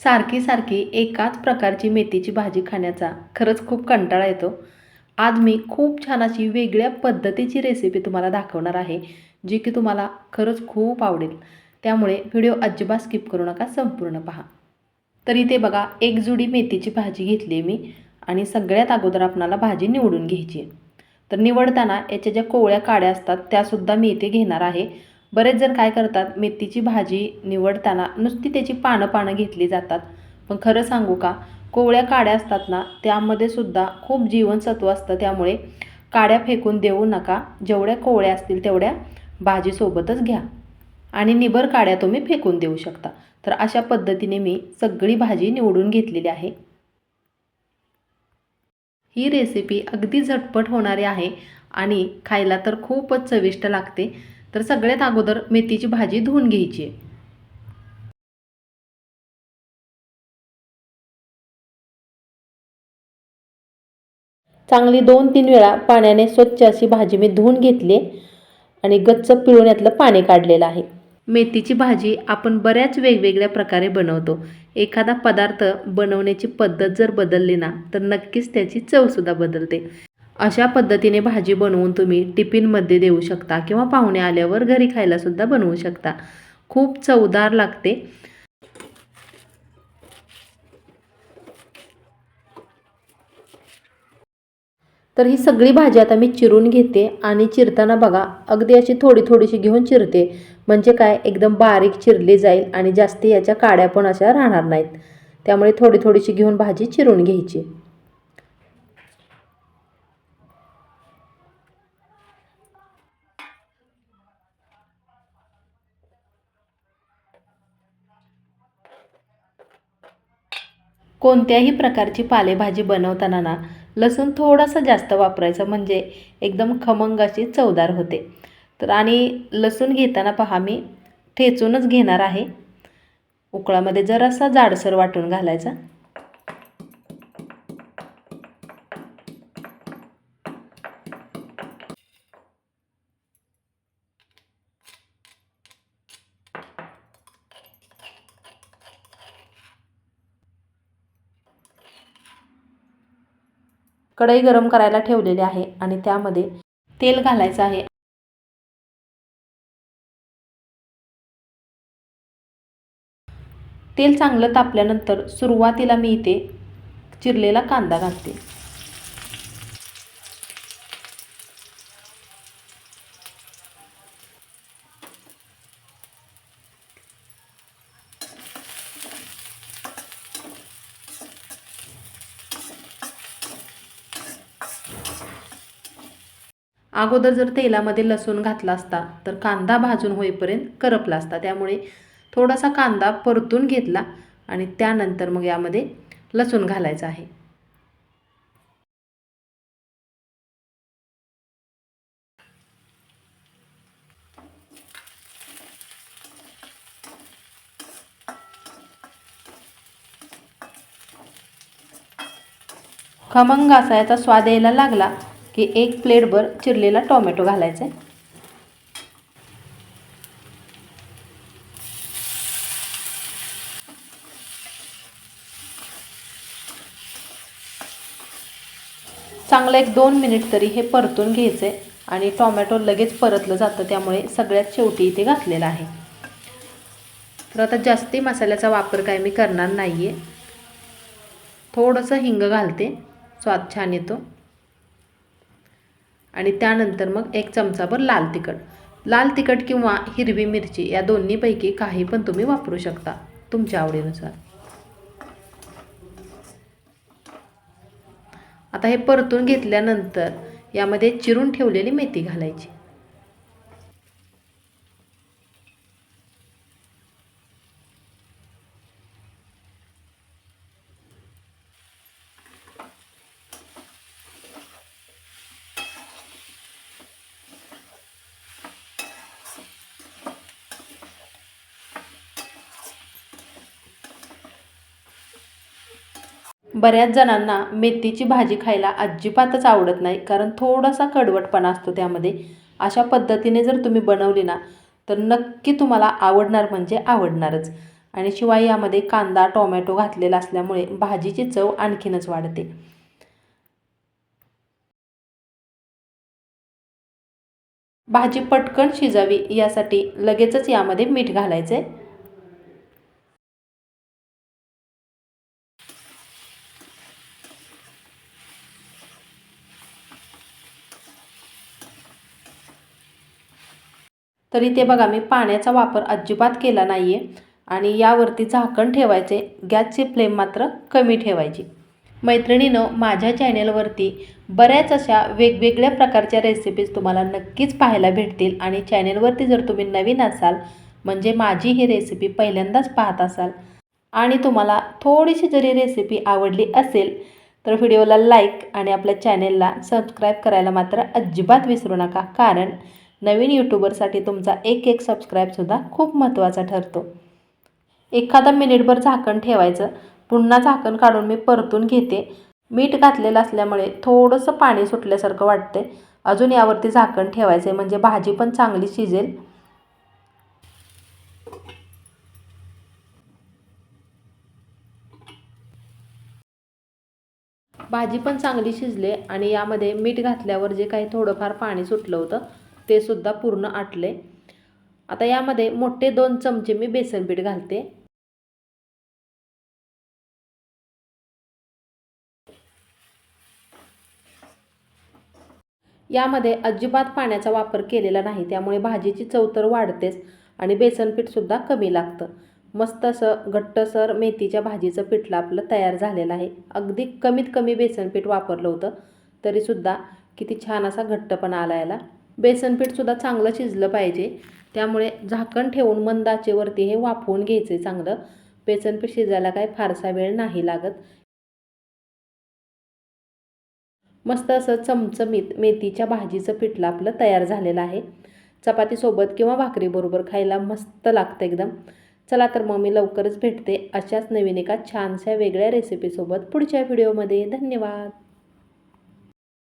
सारखी सारखी एकाच प्रकारची मेथीची भाजी खाण्याचा खरंच खूप कंटाळा येतो. आज मी खूप छान अशी वेगळ्या पद्धतीची रेसिपी तुम्हाला दाखवणार आहे जी की तुम्हाला खरंच खूप आवडेल. त्यामुळे व्हिडिओ अजिबात स्किप करू नका संपूर्ण पहा. तर इथे बघा एक जुडी मेथीची भाजी घेतली आहे मी आणि सगळ्यात अगोदर आपणाला भाजी निवडून घ्यायची आहे. तर निवडताना याच्या ज्या कोवळ्या काड्या असतात त्यासुद्धा मी इथे घेणार आहे. बरेच जण काय करतात मेथीची भाजी निवडताना नुसती त्याची पानं पानं घेतली जातात. पण खरं सांगू का कोवळ्या काड्या असतात ना त्यामध्ये सुद्धा खूप जीवनसत्व असतं. त्यामुळे काड्या फेकून देऊ नका. जेवढ्या कोवळ्या असतील तेवढ्या भाजीसोबतच घ्या. आणि निबर काड्या तुम्ही फेकून देऊ शकता. तर अशा पद्धतीने मी सगळी भाजी निवडून घेतलेली आहे. ही रेसिपी अगदी झटपट होणारी आहे आणि खायला तर खूपच चविष्ट लागते. तर सगळ्यात अगोदर मेथीची भाजी धुवून घ्यायची. आहे चांगली दोन तीन वेळा पाण्याने स्वच्छ अशी भाजी मी धुवून घेतली आणि गच्च पिळून यातलं पाणी काढलेलं आहे. मेथीची भाजी आपण बऱ्याच वेगवेगळ्या प्रकारे बनवतो. एखादा पदार्थ बनवण्याची पद्धत जर बदलली ना तर नक्कीच त्याची चवसुद्धा बदलते. अशा पद्धतीने भाजी बनवून तुम्ही टिफिनमध्ये देऊ शकता किंवा पाहुणे आल्यावर घरी खायलासुद्धा बनवू शकता. खूप चवदार लागते. तर ही सगळी भाजी आता मी चिरून घेते आणि चिरताना बघा अगदी अशी थोडी थोडीशी घेऊन चिरते. म्हणजे काय एकदम बारीक चिरली जाईल आणि जास्ती याच्या काड्या पण अशा राहणार नाहीत. त्यामुळे थोडी थोडीशी घेऊन भाजी चिरून घ्यायची. कोणत्याही प्रकारची पालेभाजी बनवताना ना लसूण थोडासा जास्त वापरायचा म्हणजे एकदम खमंग अशी चवदार होते. तर आणि लसूण घेताना पहा मी ठेचूनच घेणार आहे. उकळामध्ये जरासा जाडसर वाटून घालायचा. कढई गरम करायला ठेवलेली आहे आणि त्यामध्ये तेल घालायचं आहे. तेल चांगलं तापल्यानंतर सुरुवातीला मी इथे चिरलेला कांदा घालते. अगोदर जर तेलामध्ये लसूण घातला असता तर कांदा भाजून होईपर्यंत करपला असता. त्यामुळे थोडासा कांदा परतून घेतला आणि त्यानंतर मग यामध्ये लसूण घालायचं आहे. खमंग असा याचा स्वाद यायला लागला. की एक प्लेटभर चिरलेला टोमॅटो घालायचा आहे. चांगलं एक दोन मिनिट तरी हे परतून घ्यायचं आहे आणि टोमॅटो लगेच परतलं जातं त्यामुळे सगळ्यात शेवटी इथे घातलेलं आहे. तर आता जास्ती मसाल्याचा वापर काय मी करणार नाही आहे थोडंसं हिंग घालते स्वाद छान येतो. आणि त्यानंतर मग एक चमचाभर लाल तिखट. लाल तिखट किंवा हिरवी मिरची या दोन्हीपैकी काही पण तुम्ही वापरू शकता तुमच्या आवडीनुसार. आता हे परतून घेतल्यानंतर यामध्ये चिरून ठेवलेली मेथी घालायची. बऱ्याच जणांना मेथीची भाजी खायला अजिबातच आवडत नाही कारण थोडासा कडवटपणा असतो त्यामध्ये. अशा पद्धतीने जर तुम्ही बनवली ना तर नक्की तुम्हाला आवडणार म्हणजे आवडणारच. आणि शिवाय यामध्ये कांदा टोमॅटो घातलेला असल्यामुळे भाजीची चव आणखीनच वाढते. भाजी पटकन शिजावी यासाठी लगेचच यामध्ये मीठ घालायचं तर इथे बघा मी पाण्याचा वापर अजिबात केला नाही आहे आणि यावरती झाकण ठेवायचे गॅसची फ्लेम मात्र कमी ठेवायची. मैत्रिणीनं माझ्या चॅनेलवरती बऱ्याच अशा वेगवेगळ्या प्रकारच्या रेसिपीज तुम्हाला नक्कीच पाहायला भेटतील आणि चॅनेलवरती जर तुम्ही नवीन असाल म्हणजे माझी ही रेसिपी पहिल्यांदाच पाहत असाल आणि तुम्हाला थोडीशी जरी रेसिपी आवडली असेल तर व्हिडिओला लाईक आणि आपल्या चॅनेलला सबस्क्राईब करायला मात्र अजिबात विसरू नका. कारण नवीन यूट्यूबरसाठी तुमचा एक एक सबस्क्राईबसुद्धा खूप महत्त्वाचा ठरतो. एखादा मिनिटभर झाकण ठेवायचं. पुन्हा झाकण काढून मी परतून घेते. मीठ घातलेलं असल्यामुळे थोडंसं पाणी सुटल्यासारखं वाटते अजून यावरती झाकण ठेवायचं आहे म्हणजे भाजी पण चांगली शिजेल. भाजी पण चांगली शिजले आणि यामध्ये मीठ घातल्यावर जे काही थोडंफार पाणी सुटलं होतं ते सुद्धा पूर्ण आटले. आता यामध्ये मोठे दोन चमचे मी बेसन पीठ घालते. यामध्ये अजिबात पाण्याचा वापर केलेला नाही त्यामुळे भाजीची चव तर वाढतेच आणि बेसन पीठसुद्धा कमी लागतं. मस्त असं घट्टसर मेथीच्या भाजीचं पिठलं आपलं तयार झालेलं आहे. अगदी कमीत कमी बेसन पीठ वापरलं होतं तरीसुद्धा किती छान असा घट्टपणा आला याला. बेसनपीठसुद्धा चांगलं शिजलं पाहिजे. त्यामुळे झाकण ठेवून मंद आचेवरती हे वाफवून घ्यायचे चांगलं. बेसनपीठ शिजायला काय फारसा वेळ नाही लागत. मस्त असं चमचमीत मेथीच्या भाजीचं पिठलं आपलं तयार झालेलं आहे. चपातीसोबत किंवा भाकरीबरोबर खायला मस्त लागतं एकदम. चला तर मग मी लवकरच भेटते अशाच नवीन एका छानशा वेगळ्या रेसिपीसोबत पुढच्या व्हिडिओमध्ये धन्यवाद!